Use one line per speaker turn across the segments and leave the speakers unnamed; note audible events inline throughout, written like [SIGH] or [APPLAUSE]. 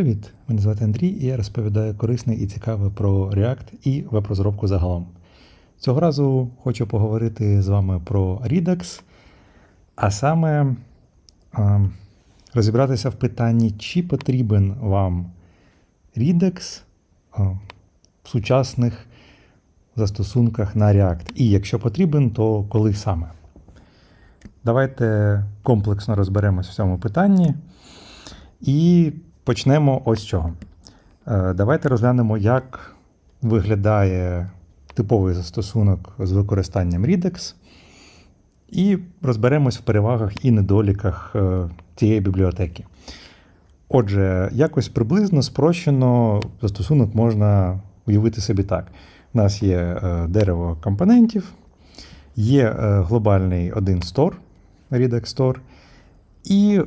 привіт! Мене звати Андрій і я розповідаю корисне і цікаве про React і веб-розробку загалом. Цього разу хочу поговорити з вами про Redux, а саме розібратися в питанні, чи потрібен вам Redux в сучасних застосунках на React. І якщо потрібен, то коли саме. Давайте комплексно розберемось в цьому питанні. І почнемо ось чого. Е, Давайте розглянемо, як виглядає типовий застосунок з використанням Redux, і розберемось в перевагах і недоліках е, цієї бібліотеки. Отже, якось приблизно спрощено застосунок можна уявити собі так. У нас є е, дерево компонентів, є глобальний один стор, Redux Store, і,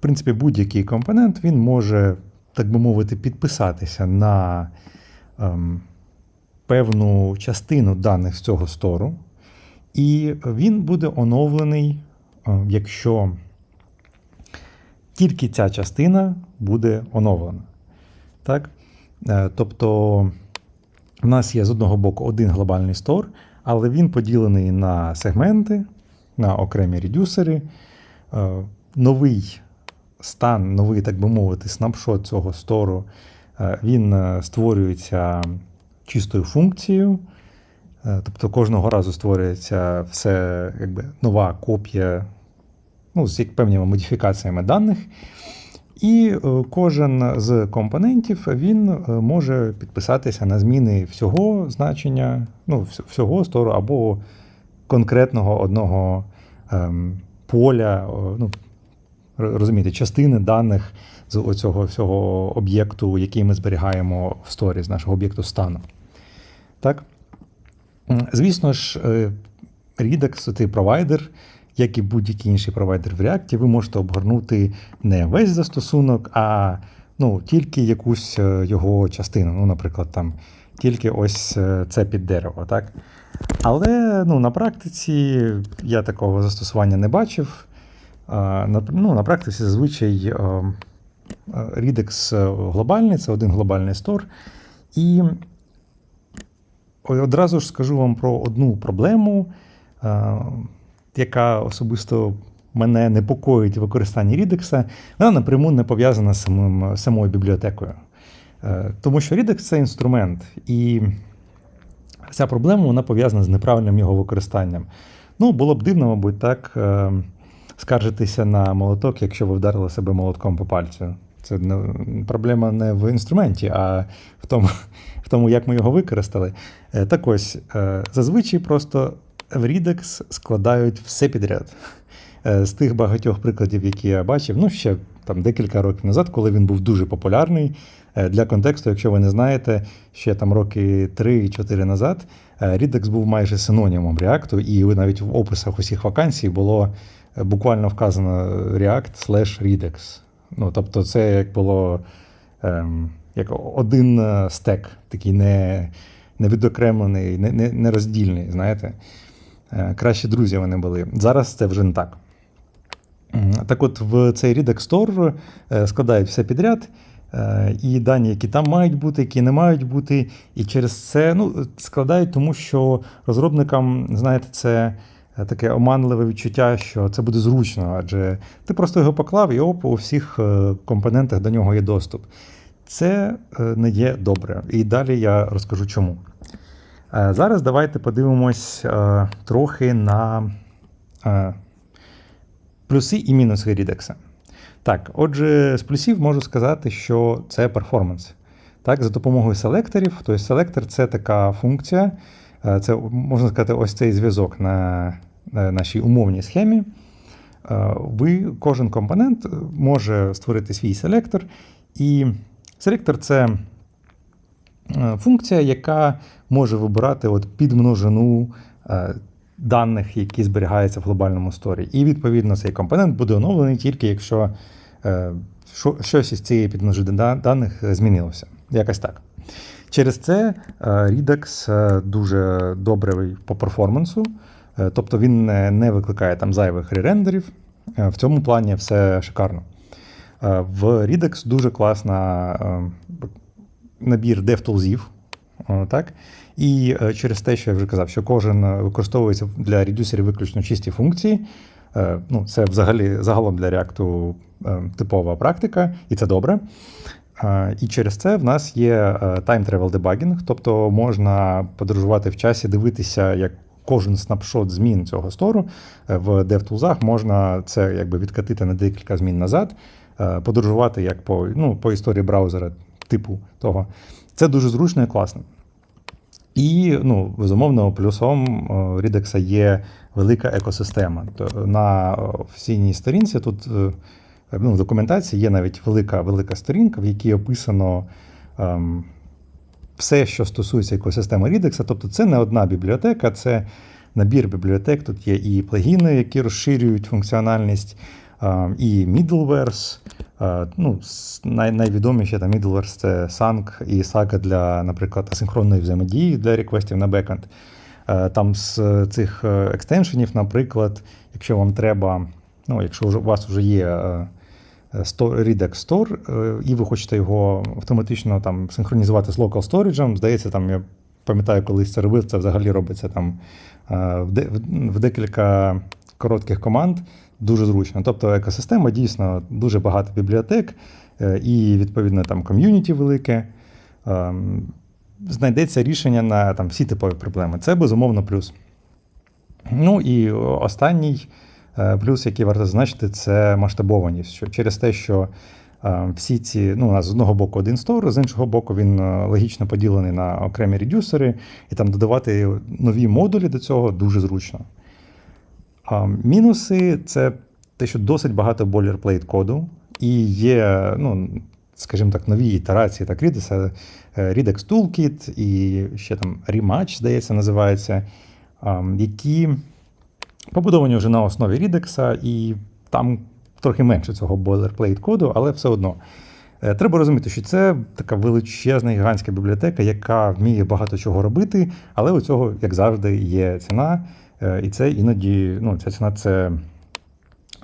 в принципі, будь-який компонент він може, так би мовити, підписатися на ем, певну частину даних з цього стору, і він буде оновлений, е, якщо тільки ця частина буде оновлена. Так? Е, Тобто, в нас є з одного боку один глобальний стор, але він поділений на сегменти, на окремі редюсери. Е, Новий стан, новий, так би мовити, снапшот цього стору, е, він е, створюється чистою функцією. Е, Тобто кожного разу створюється все якби нова копія ну, з певними модифікаціями даних. І кожен з компонентів він може підписатися на зміни всього значення, ну, всього стору або конкретного одного ем, поля, ну, розумієте, частини даних з оцього всього об'єкту, який ми зберігаємо в сторі, з нашого об'єкту стану. Так? Звісно ж, е, Redux це провайдер, як і будь-який інший провайдер в React, ви можете обгорнути не весь застосунок, а ну, тільки якусь е, його частину. Ну, наприклад, там тільки ось е, це під дерево. Так? Але ну, на практиці я такого застосування не бачив. Ну, на практиці зазвичай е, е, Redux глобальний, це один глобальний стор. І одразу ж скажу вам про одну проблему, е, яка особисто мене непокоїть в використанні Redux. Вона напряму не пов'язана з самим, самою бібліотекою. Е, Тому що Redux це інструмент, і ця проблема вона пов'язана з неправильним його використанням. Ну, було б дивно, мабуть, так е, скаржитися на молоток, якщо ви вдарили себе молотком по пальцю. Це не, проблема не в інструменті, а в тому, в тому, як ми його використали. Е, Так ось, е, зазвичай просто в Redux складають все підряд. Е, З тих багатьох прикладів, які я бачив, ну ще там декілька років назад, коли він був дуже популярний. Для контексту, якщо ви не знаєте, ще там роки 3-4 назад е, був майже синонімом React, і навіть в описах усіх вакансій було буквально вказано React slash Redux. Ну, тобто, це як було ем, як один е, стек, такий не, не відокремлений, не, не, не роздільний, знаєте. Е, Кращі друзі вони були. Зараз це вже не так. Так от, в цей Redux Store е, складають все підряд, е, і дані, які там мають бути, які не мають бути. І через це ну, складають, тому що розробникам, знаєте, це таке оманливе відчуття, що це буде зручно, адже ти просто його поклав і оп, у всіх е, компонентах до нього є доступ. Це е, не є добре. І далі я розкажу чому. Е, Зараз давайте подивимось е, трохи на е, плюси і мінуси Redux. Так, отже, з плюсів можу сказати, що це перформанс. Так, за допомогою селекторів. Тобто селектор це така функція, е, це можна сказати, ось цей зв'язок на нашій умовній схемі. Е, Ви, кожен компонент може створити свій селектор, і селектор це е, функція, яка може вибирати от підмножину е, даних, які зберігаються в глобальному сторі. І відповідно цей компонент буде оновлений тільки якщо е, щось із цієї підмножини даних змінилося. Якось так. Через це е, Redux е, дуже добрий по перформансу, е, тобто він не, викликає там зайвих ререндерів. Е, В цьому плані все шикарно. Е, В Redux дуже класна е, набір DevTools, е, так? І е, через те, що я вже казав, що кожен е, використовується для редюсерів виключно чисті функції. Е, Ну, це взагалі загалом для React е, типова практика, і це добре. Е, І через це в нас є е, time travel debugging, тобто можна подорожувати в часі, дивитися, як кожен снапшот змін цього стору е, в DevTools можна це якби відкатити на декілька змін назад, е, подорожувати як по, ну, по історії браузера, типу того. Це дуже зручно і класно. І, ну, безумовно, плюсом е, Redux є велика екосистема. На офіційній сторінці тут ну, в документації є навіть велика велика сторінка, в якій описано ем, все, що стосується екосистеми Redux. Тобто це не одна бібліотека, це набір бібліотек. Тут є і плагіни, які розширюють функціональність, і middlewares. Ну, най, найвідоміші там middlewares це Sang і Saga для, наприклад, асинхронної взаємодії для реквестів на бекенд. Там з цих е, екстеншенів, наприклад, якщо вам треба, ну, якщо у вас вже є е, Redux Store, е, і ви хочете його автоматично там синхронізувати з local storage, здається, там я пам'ятаю, колись це робив, це взагалі робиться там е, в, де, в- в декілька коротких команд. Дуже зручно. Тобто екосистема дійсно дуже багато бібліотек е, і, відповідно, там ком'юніті велике. Ем, Знайдеться рішення на там, всі типові проблеми. Це безумовно плюс. Ну і останній плюс, який варто зазначити, це масштабованість. Через те, що е, всі ці, ну, у нас з одного боку один стор, з іншого боку, він е, логічно поділений на окремі редюсери, і там додавати нові модулі до цього дуже зручно. Мінуси це те, що досить багато бойлерплейт коду, і є, ну, скажімо так, нові ітерації так Redux, е, Redux Toolkit і ще там Rematch, здається, називається, які побудовані вже на основі Redux, і там трохи менше цього бойлерплейт коду, але все одно. Е, Треба розуміти, що це така величезна гігантська бібліотека, яка вміє багато чого робити, але у цього, як завжди, є ціна. Е, І це іноді, ну, ця ціна це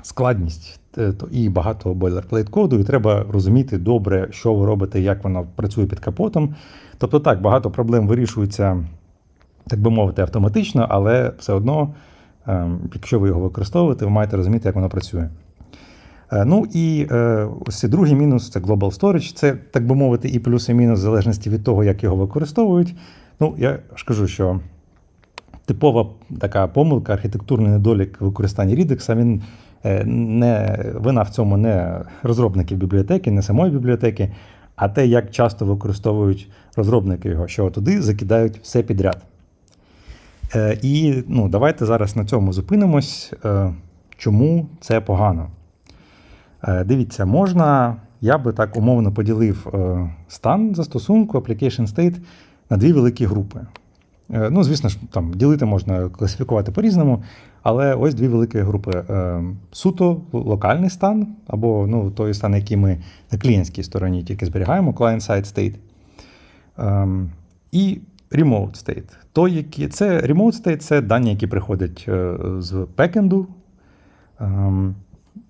складність е, і багато бойлерплейт коду, і треба розуміти добре, що ви робите, як воно працює під капотом.Тобто так, багато проблем вирішується, так би мовити, автоматично, але все одно, якщо ви його використовуєте, ви маєте розуміти, як воно працює. Е, Ну і е, ось цей другий мінус це Global Storage. Це, так би мовити, і плюс, і мінус в залежності від того, як його використовують. Ну, я ж кажу, що типова така помилка, архітектурний недолік використання Redux, він е, не вина в цьому не розробників бібліотеки, не самої бібліотеки, а те, як часто використовують розробники його, що туди закидають все підряд. Е, І ну, давайте зараз на цьому зупинимось. Е, Чому це погано? Е, Дивіться, можна, я би так умовно поділив стан застосунку, application state на дві великі групи. Ну, звісно ж, там ділити можна класифікувати по-різному, але ось дві великі групи: суто локальний стан, або ну, той стан, який ми на клієнтській стороні тільки зберігаємо, client-side state. Ем, І remote state. Той, які, це remote state це дані, які приходять е, з бекенду. Ем,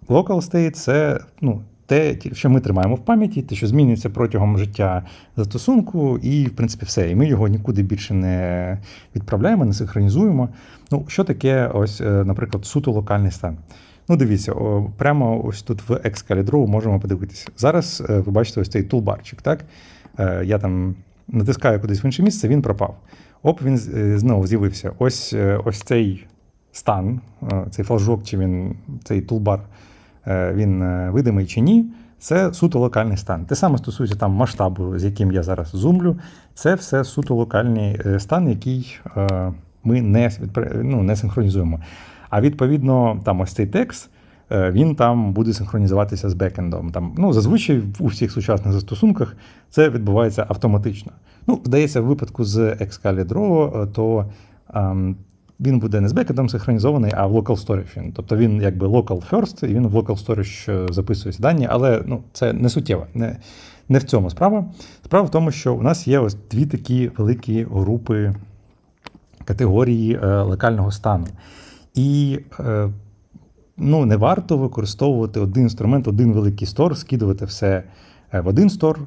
Local state це ну, те, що ми тримаємо в пам'яті, те, що змінюється протягом життя застосунку, і, в принципі, все. І ми його нікуди більше не відправляємо, не синхронізуємо. Ну, що таке, ось, е, наприклад, суто локальний стан? Ну, дивіться, прямо ось тут в Excalibur можемо подивитися. Зараз е, ви бачите ось цей тулбарчик, так? Я там натискаю кудись в інше місце, він пропав. Оп, він е, знову з'явився. Ось, е, ось цей стан, е, цей флажок, чи він цей тулбар, він видимий чи ні. Це суто локальний стан. Те саме стосується там масштабу, з яким я зараз зумлю. Це все суто локальний стан, який ми не, ну, не синхронізуємо. А відповідно, там ось цей текст, він там буде синхронізуватися з бекендом. Там, ну, зазвичай у всіх сучасних застосунках це відбувається автоматично. Ну, здається, в випадку з Excalibur, е, то ем, він буде не з бекендом синхронізований, а в local storage. Тобто він якби local first, і він в local storage е, записується дані, але ну, це не суттєво. Не, не в цьому справа. Справа в тому, що у нас є ось дві такі великі групи категорії е, локального стану. І е, ну, не варто використовувати один інструмент, один великий стор, скидувати все е, в один стор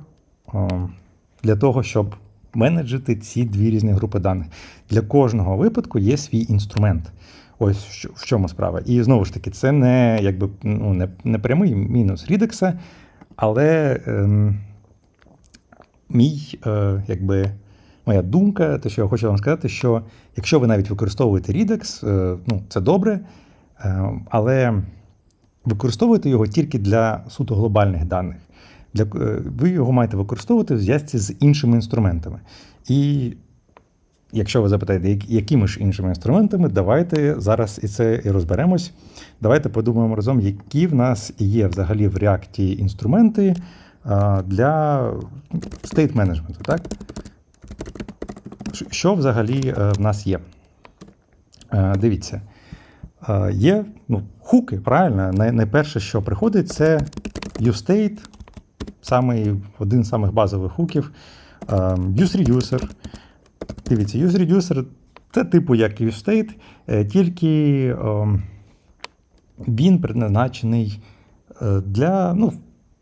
для того, щоб менеджити ці дві різні групи даних. Для кожного випадку є свій інструмент. Ось в чому справа. І знову ж таки, це не якби ну, не, не прямий мінус Redux, але ем, мій, е, якби, моя думка, те, що я хочу вам сказати, що якщо ви навіть використовуєте Redux, е, ну, це добре, е, але використовуйте його тільки для суто глобальних даних. Для, е, ви його маєте використовувати в зв'язці з іншими інструментами. І якщо ви запитаєте, якими ж іншими інструментами, давайте зараз і це і розберемось. Давайте подумаємо разом, які в нас є взагалі в React інструменти а, для state менеджменту. Так? Що взагалі е, в нас є? Е, Дивіться, Е, є ну, хуки, правильно? Найперше, що приходить, це uState, самий, один з самих базових хуків. UseReducer. Дивіться, useReducer це типу як uState, е, тільки ем, він предназначений е, для, ну, в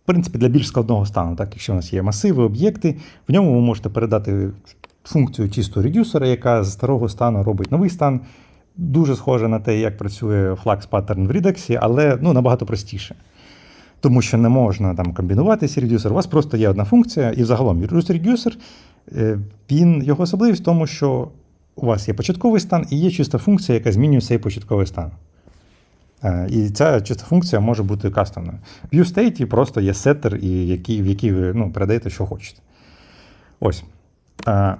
принципі, для більш складного стану. Так? Якщо у нас є масиви, об'єкти, в ньому ви можете передати функцію чисто редюсера, яка з старого стану робить новий стан. Дуже схоже на те, як працює Flux Pattern в Redux, але ну, набагато простіше. Тому що не можна там комбінувати редюсер. У вас просто є одна функція, і загалом редюсер, е, він його особливість в тому, що у вас є початковий стан і є чиста функція, яка змінює цей початковий стан. Е, І ця чиста функція може бути кастомною. В UState просто є сеттер, який, в який ви ну, передаєте, що хочете. Ось.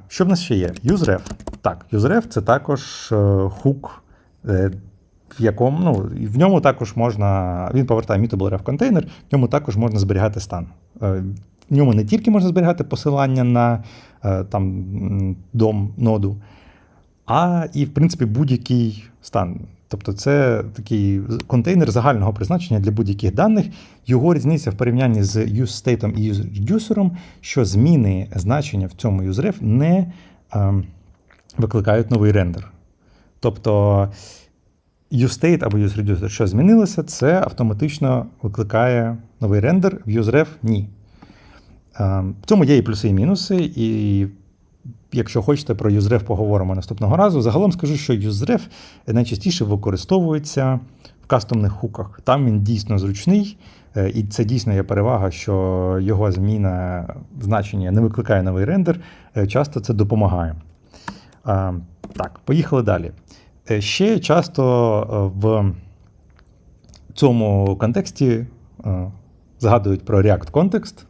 Що в нас ще є? useref. Так, useref це також е, хук, е, в якому ну, в ньому також можна. Він повертає mutable ref контейнер, в ньому також можна зберігати стан. Е, В ньому не тільки можна зберігати посилання на там, дом ноду, а і, в принципі, будь-який стан. Тобто це такий контейнер загального призначення для будь-яких даних. Його різниця в порівнянні з useState і useReducer, що зміни значення в цьому useref не ем, викликають новий рендер. Тобто useState або useReducer, що змінилося, це автоматично викликає новий рендер, в useref ні. Ем, В цьому є і плюси, і мінуси, і якщо хочете про useref поговоримо наступного разу. Загалом скажу, що useref найчастіше використовується в кастомних хуках. Там він дійсно зручний, е, і це дійсно є перевага, що його зміна значення не викликає новий рендер. Е, Часто це допомагає. Так, поїхали далі. Е, Ще часто в цьому контексті згадують про React контекст.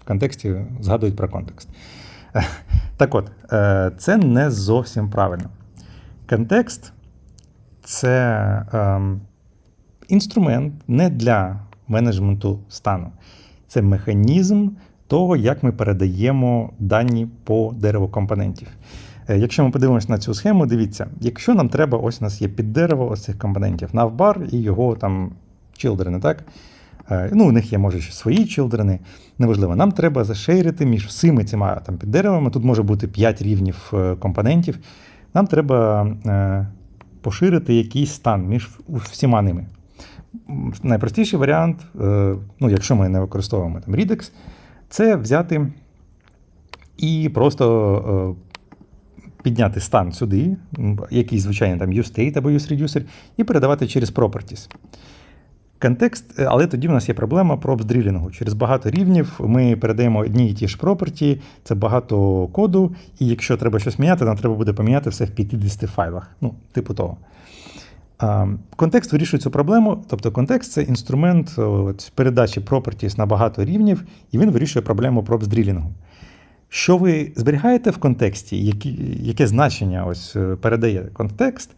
В контексті згадують про контекст. [LAUGHS] Так от, е, це не зовсім правильно. Контекст це ем, інструмент не для менеджменту стану. Це механізм того, як ми передаємо дані по дереву компонентів. Е, Якщо ми подивимося на цю схему, дивіться, якщо нам треба, ось у нас є під дерево ось цих компонентів, навбар і його там children, так? Е, Ну, у них є, може, свої чилдрени, неважливо. Нам треба зашейрити між всіми цими там, під деревами. Тут може бути 5 рівнів е, компонентів. Нам треба е, поширити якийсь стан між всіма ними. Найпростіший варіант, ну, якщо ми не використовуємо там Redux, це взяти і просто підняти стан сюди, якийсь звичайний там useState або useReducer, і передавати через properties. Контекст, е, але тоді в нас є проблема про обсдрілінгу. Через багато рівнів ми передаємо одні і ті ж property, це багато коду, і якщо треба щось міняти, нам треба буде поміняти все в 50 файлах. Ну, типу того. Контекст вирішує цю проблему, тобто контекст це інструмент от, передачі properties на багато рівнів, і він вирішує проблему пробсдрілінгу. Що ви зберігаєте в контексті, які, яке значення ось е, передає контекст,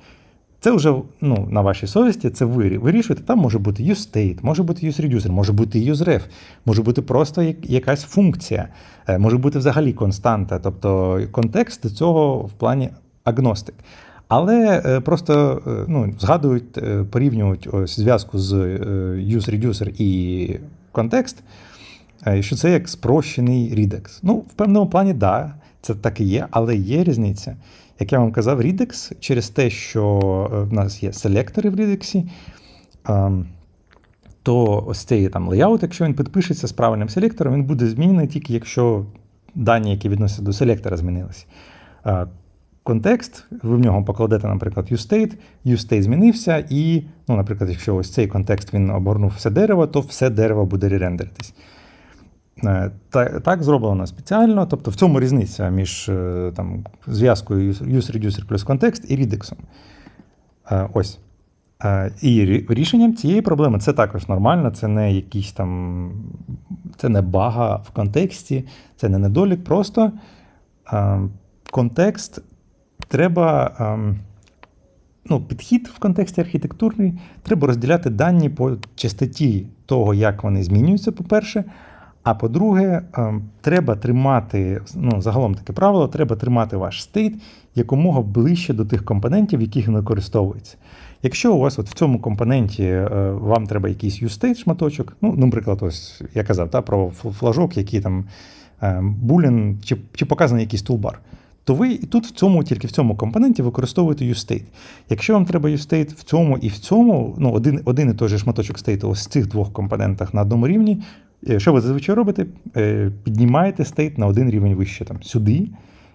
це вже ну, на вашій совісті, це ви вирішуєте. Там може бути useState, може бути useReducer, може бути useRef, може бути просто якась функція, е, може бути взагалі константа. Тобто контекст цього в плані агностик. Але е, просто е, ну, згадують, порівнюють ось зв'язку з е, useReducer і контекст, що це як спрощений Redux. Ну, в певному плані, так, да, це так і є, але є різниця. Як я вам казав, Redux через те, що е, в нас є селектори в Redux, ем, то ось цей там леяут, якщо він підпишеться з правильним селектором, він буде змінений тільки якщо дані, які відносяться до селектора, змінилися. Е, Контекст, ви в нього покладете, наприклад, uState, uState змінився, і, ну, наприклад, якщо ось цей контекст він обгорнув все дерево, то все дерево буде ререндеритись. Е, та- Так зроблено спеціально, тобто в цьому різниця між е, там, зв'язкою useReducer плюс контекст і Redux. Е, Ось. І рішенням цієї проблеми це також нормально, це не якийсь там, це не бага в контексті, це не недолік. Просто контекст треба. Ну, підхід в контексті архітектурний, треба розділяти дані по частоті того, як вони змінюються, по-перше. А по-друге, ем, треба тримати, ну, загалом таке правило, треба тримати ваш стейт якомога ближче до тих компонентів, яких він використовується. Якщо у вас от в цьому компоненті е, вам треба якийсь юстейт шматочок, ну, наприклад, ось я казав та, про флажок, який там е, булін, чи, чи показаний якийсь тулбар, то ви і тут в цьому, тільки в цьому компоненті використовуєте юстейт. Якщо вам треба юстейт в цьому і в цьому, ну, один, один і той же шматочок стейту ось в цих двох компонентах на одному рівні, е, що ви зазвичай робите? Е, Піднімаєте стейт на один рівень вище, там, сюди,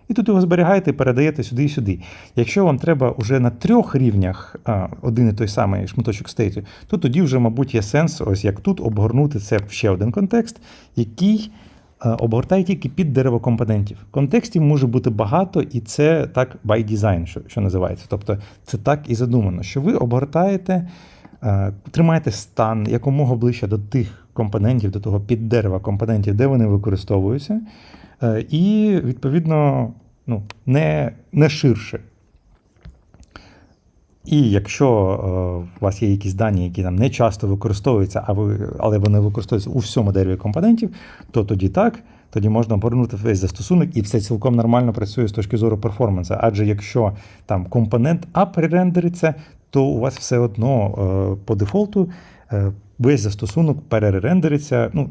і тут його зберігаєте і передаєте сюди і сюди. Якщо вам треба вже на трьох рівнях один і той самий шматочок стейту, то тоді вже, мабуть, є сенс, ось як тут, обгорнути це в ще один контекст, який обгортає тільки під дерево компонентів. Контекстів може бути багато, і це так by design, що, що називається. Тобто це так і задумано, що ви обгортаєте, а, тримаєте стан якомога ближче до тих компонентів, до того піддерева компонентів, де вони використовуються. Е, і, відповідно, ну, не, не ширше. І якщо е, у вас є якісь дані, які там не часто використовуються, а ви, але вони використовуються у всьому дереві компонентів, то тоді так, тоді можна обернути весь застосунок, і все цілком нормально працює з точки зору перформансу. Адже якщо там компонент А пререндериться, то у вас все одно е, по дефолту весь застосунок перерендериться. Ну,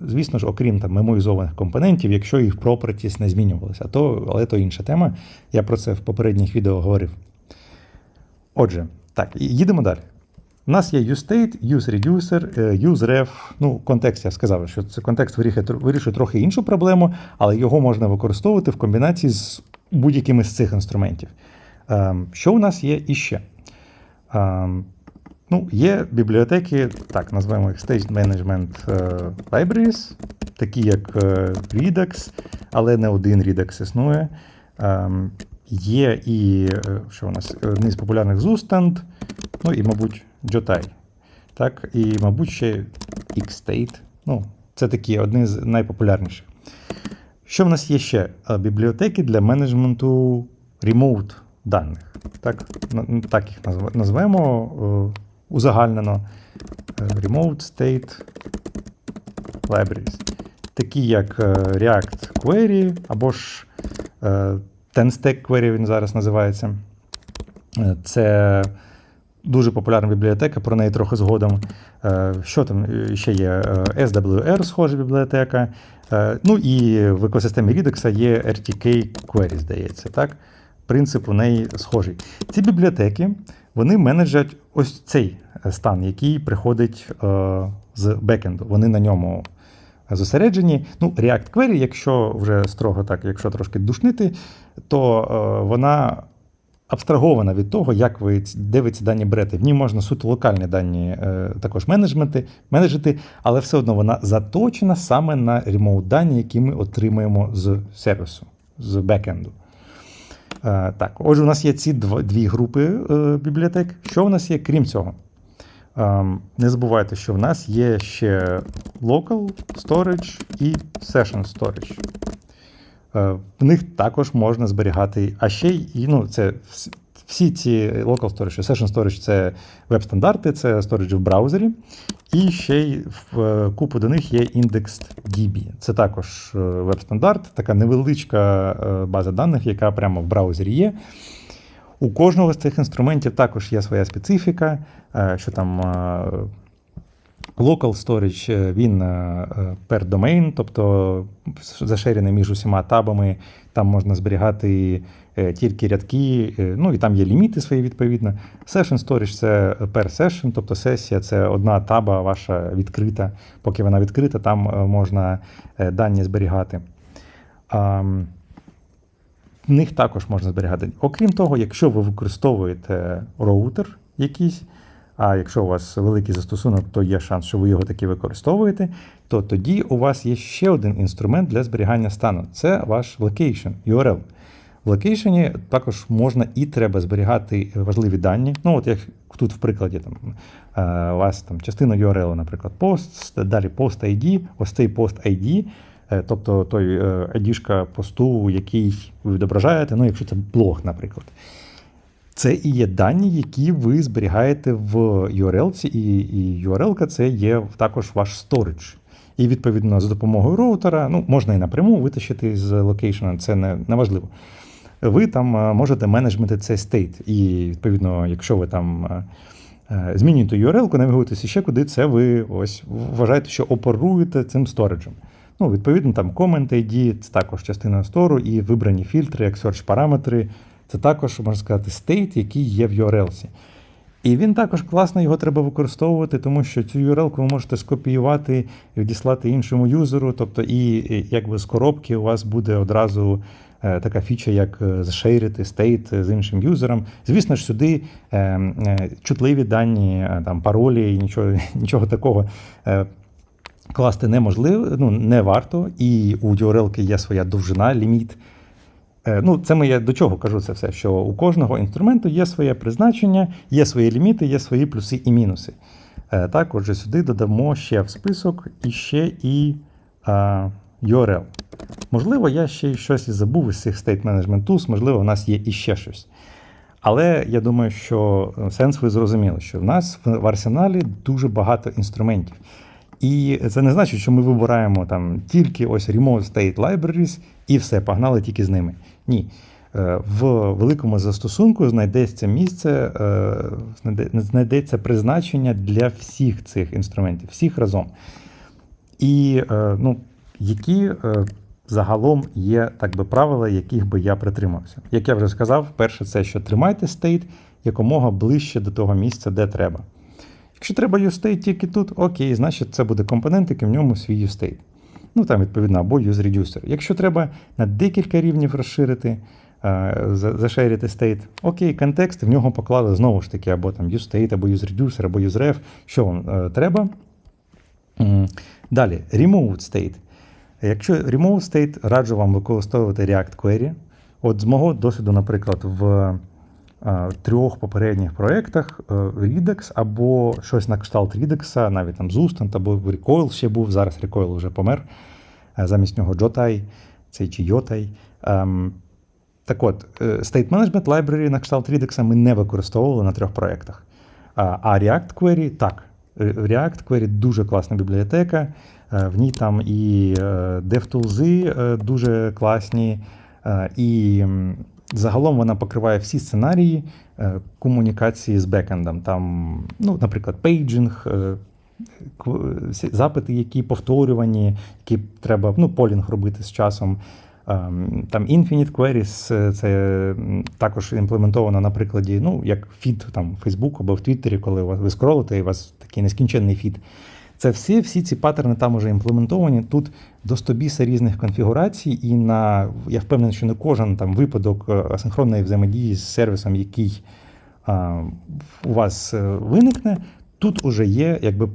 звісно ж, окрім там мемоїзованих компонентів, якщо їх properties не змінювалися. То, але то інша тема. Я про це в попередніх відео говорив. Отже, так, їдемо далі. У нас є uState, useReducer, е, useRef. Ну, контекст я сказав, що це контекст вирішує, трохи іншу проблему, але його можна використовувати в комбінації з будь-якими з цих інструментів. Ем, Що у нас є іще? Ну, є бібліотеки, так, назвемо їх Stage Management е, Libraries, такі як е, Redux, але не один Redux існує. Ем, Є і е, що у нас? Одні з популярних Zustand, ну і, мабуть, Jotai. Так, і, мабуть, ще Xstate. Ну, це такі одні з найпопулярніших. Що в нас є ще? Бібліотеки для менеджменту remote даних. Так, так їх е, узагальнено. Е, Remote State Libraries. Такі як е, React Query або ж е, TenStack Query він зараз називається. Це дуже популярна бібліотека, про неї трохи згодом. Що там ще є? SWR, схожа бібліотека. Ну і в екосистемі Redux є RTK Query, здається. Так? Принцип у неї схожий. Ці бібліотеки вони менеджать ось цей стан, який приходить е, з бекенду. Вони на ньому зосереджені. Ну, React Query, якщо вже строго так, якщо трошки душнити, то е, вона абстрагована від того, як ви де ви ці дані берете. В ній можна суто локальні дані е, також менеджити, але все одно вона заточена саме на ремоут дані, які ми отримуємо з сервісу, з бекенду. Е, так, отже, у нас є ці дві групи е, бібліотек. Що у нас є крім цього? Ем, Не забувайте, що в нас є ще Local Storage і Session Storage. Е, В них також можна зберігати. А ще ну, це всі ці Local Storage Session Storage це веб-стандарти, це storage в браузері. І ще й в е, купу до них є IndexedDB. Це також е, веб-стандарт, така невеличка е, база даних, яка прямо в браузері є. У кожного з цих інструментів також є своя специфіка, що там Local storage він per domain, тобто заширений між усіма табами. Там можна зберігати тільки рядки, е, ну і там є ліміти свої відповідно. Session storage це per session, тобто сесія це одна таба ваша відкрита. Поки вона відкрита, там е, можна е, дані зберігати. В них також можна зберігати. Окрім того, якщо ви використовуєте роутер якийсь, а якщо у вас великий застосунок, то є шанс, що ви його таки використовуєте, то тоді у вас є ще один інструмент для зберігання стану. Це ваш location, URL. В локейшені також можна і треба зберігати важливі дані. Ну, от як тут в прикладі, там, е, у вас там частина URL, наприклад, post, далі post ID, ось цей post ID, е, тобто той е, ID-шка посту, який ви відображаєте, ну, якщо це блог, наприклад. Це і є дані, які ви зберігаєте в URL, і, і URL це є також ваш storage. І відповідно за допомогою роутера, ну, можна і напряму витащити з локейшена, це не, не важливо. Ви там е, можете менеджмenti цей стейт. І відповідно, якщо ви там е, е, змінюєте URL, навігуєтеся ще куди, це ви ось вважаєте, що оперуєте цим сториджем. Ну, відповідно, там comment ID, це також частина стору, і вибрані фільтри, як search параметри. Це також, можна сказати, стейт, який є в URL. І він також класно його треба використовувати, тому що цю URL ви можете скопіювати і відіслати іншому юзеру. Тобто, і якби з коробки у вас буде одразу така фіча, як е, зашейрити стейт з іншим юзером. Звісно ж, сюди е, е, чутливі дані, е, там паролі, і нічого, [LAUGHS] нічого такого. Е, Класти неможливо, ну не варто, і у URL є своя довжина, ліміт. Е, Ну, це моє до чого кажу це все, що у кожного інструменту є своє призначення, є свої ліміти, є свої плюси і мінуси. Е, Так, отже, сюди додамо ще в список і ще і а, URL. Можливо, я ще щось і забув із цих State Management Tools, можливо, в нас є іще щось. Але я думаю, що сенс ви зрозуміли, що в нас в арсеналі дуже багато інструментів. І це не значить, що ми вибираємо там тільки ось Remote State Libraries і все, погнали тільки з ними. Ні. Е, в великому застосунку знайдеться місце, е, знайдеться призначення для всіх цих інструментів, всіх разом. І е, ну, які загалом є так би правила, яких би я притримався. Як я вже сказав, перше, це що тримайте стейт якомога ближче до того місця, де треба. Якщо треба UState тільки тут, окей, значить це буде компонент, який в ньому свій UState. Ну там, відповідно, або useReducer. Якщо треба на декілька рівнів розширити, зашерити стейт, окей, контекст, в нього поклали знову ж таки, або там useState, або useReducer, або useRef, що вам е, треба. Далі, Remote State. Якщо Remote State, раджу вам використовувати React Query. От з мого досвіду, наприклад, в трьох попередніх проєктах е, Redux або щось на кшталт Redux, навіть там Zustant, або Recoil ще був. Зараз Recoil вже помер. Е, замість нього Jotai, цей чи Yotai. Ем, так от, е, State Management Library на кшталт Redux ми не використовували на трьох проєктах. А React Query так. React Query дуже класна бібліотека. В ній там і DevTools дуже класні, і Загалом вона покриває всі сценарії е, комунікації з бекендом. Там, ну, наприклад, пейджинг, е, запити, які повторювані, які треба ну, полінг робити з часом. Там Infinite Queries, е, це також імплементовано на прикладі, ну, як фід там, в Facebook або в Твіттері, коли ви скролите, і вас такий нескінченний фід. Це всі всі ці паттерни там вже імплементовані. Тут до 100 біса різних конфігурацій, і на я впевнений, що не кожен там випадок е, асинхронної взаємодії з сервісом, який а, у вас е, виникне, тут уже є, якби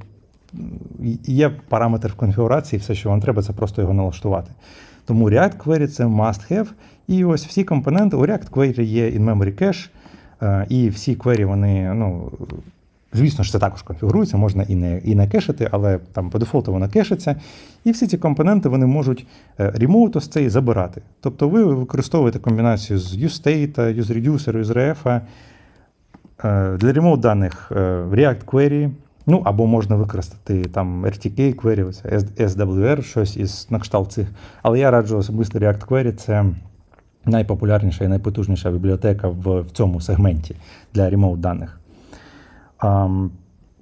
є параметр в конфігурації, все, що вам треба, це просто його налаштувати. Тому React Query це must have. І ось всі компоненти. У React Query є in-memory cache, е, і всі query, вони ну, Звісно ж, це також конфігурується, можна і не і не кешити, але там по дефолту воно кешиться. І всі ці компоненти вони можуть remote ось цей забирати. Тобто ви використовуєте комбінацію з uState, useReducer, useRef. Для remote даних е, React Query, ну або можна використати там RTK Query, SWR, щось із на кшталт цих. Але я раджу особисто React Query це найпопулярніша і найпотужніша бібліотека в, в цьому сегменті для remote даних.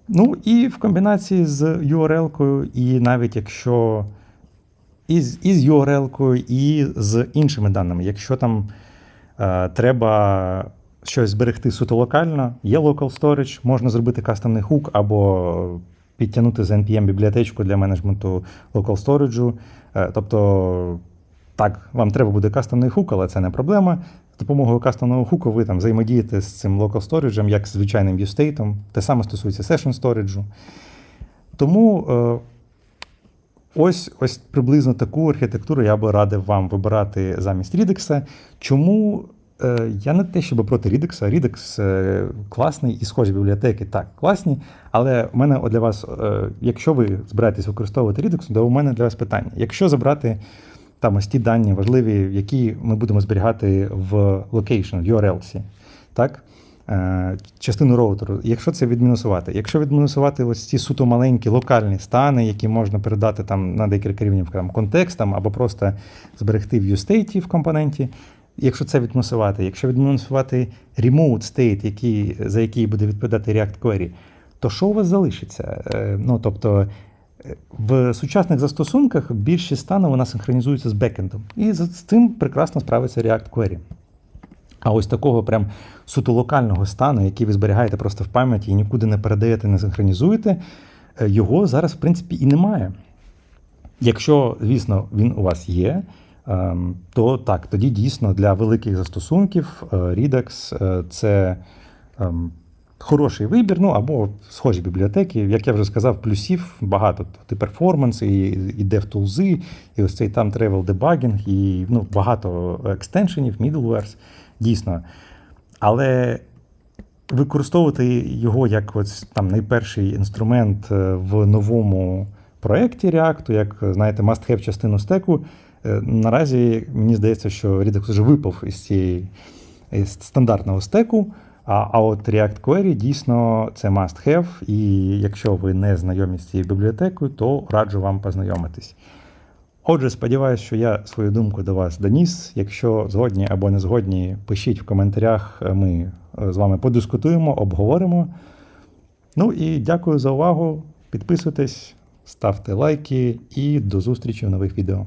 Ну і в комбінації з URL-кою, і навіть якщо із, із URL-кою, і з іншими даними. Якщо там е, треба щось зберегти суто локально, є local storage, можна зробити кастомний хук або підтягнути з NPM бібліотечку для менеджменту local storage. Е, тобто, так, вам треба буде кастомний хук, але це не проблема. З допомогою кастомного хуку ви там взаємодієте з цим local storage, як з звичайним viewstate. Те саме стосується session storage. Тому е, ось, ось приблизно таку архітектуру я би радив вам вибирати замість Redux. Чому е, я не те, щоб проти Redux. Redux е, класний і схожі бібліотеки так, класні. Але у мене для вас, якщо ви збираєтесь використовувати Redux, то у мене для вас питання. Якщо забрати там ось ті дані важливі, які ми будемо зберігати в location, в URL, так? Е, частину роутеру, якщо це відмінусувати. Якщо відмінусувати ось ці суто маленькі локальні стани, які можна передати там на декілька рівнів там, контекстам, або просто зберегти в viewstate в компоненті, якщо це відмінусувати, якщо відмінусувати remote state, який, за який буде відповідати React Query, то що у вас залишиться? Е, Ну, тобто, в сучасних застосунках більшість стану вона синхронізується з бекендом. І з цим прекрасно справиться React Query. А ось такого прям суто локального стану, який ви зберігаєте просто в пам'яті і нікуди не передаєте, не синхронізуєте, е, його зараз, в принципі, і немає. Якщо, звісно, він у вас є, ем, то так, тоді дійсно для великих застосунків е, Redux е, це ем, хороший вибір, ну або схожі бібліотеки. Як я вже сказав, плюсів багато. Тут і перформанс, і, і DevTools, і ось цей там travel debugging, і ну, багато екстеншенів, middlewares, дійсно. Але використовувати його як ось там найперший інструмент е, в новому проєкті React, як знаєте, must-have частину стеку. е, Наразі мені здається, що Redux вже випав із цієї із стандартного стеку. А, а от React Query дійсно це must-have, і якщо ви не знайомі з цією бібліотекою, то раджу вам познайомитись. Отже, сподіваюся, що я свою думку до вас доніс. Якщо згодні або не згодні, пишіть в коментарях, ми е, з вами подискутуємо, обговоримо. Ну і дякую за увагу. Підписуйтесь, ставте лайки і до зустрічі в нових відео.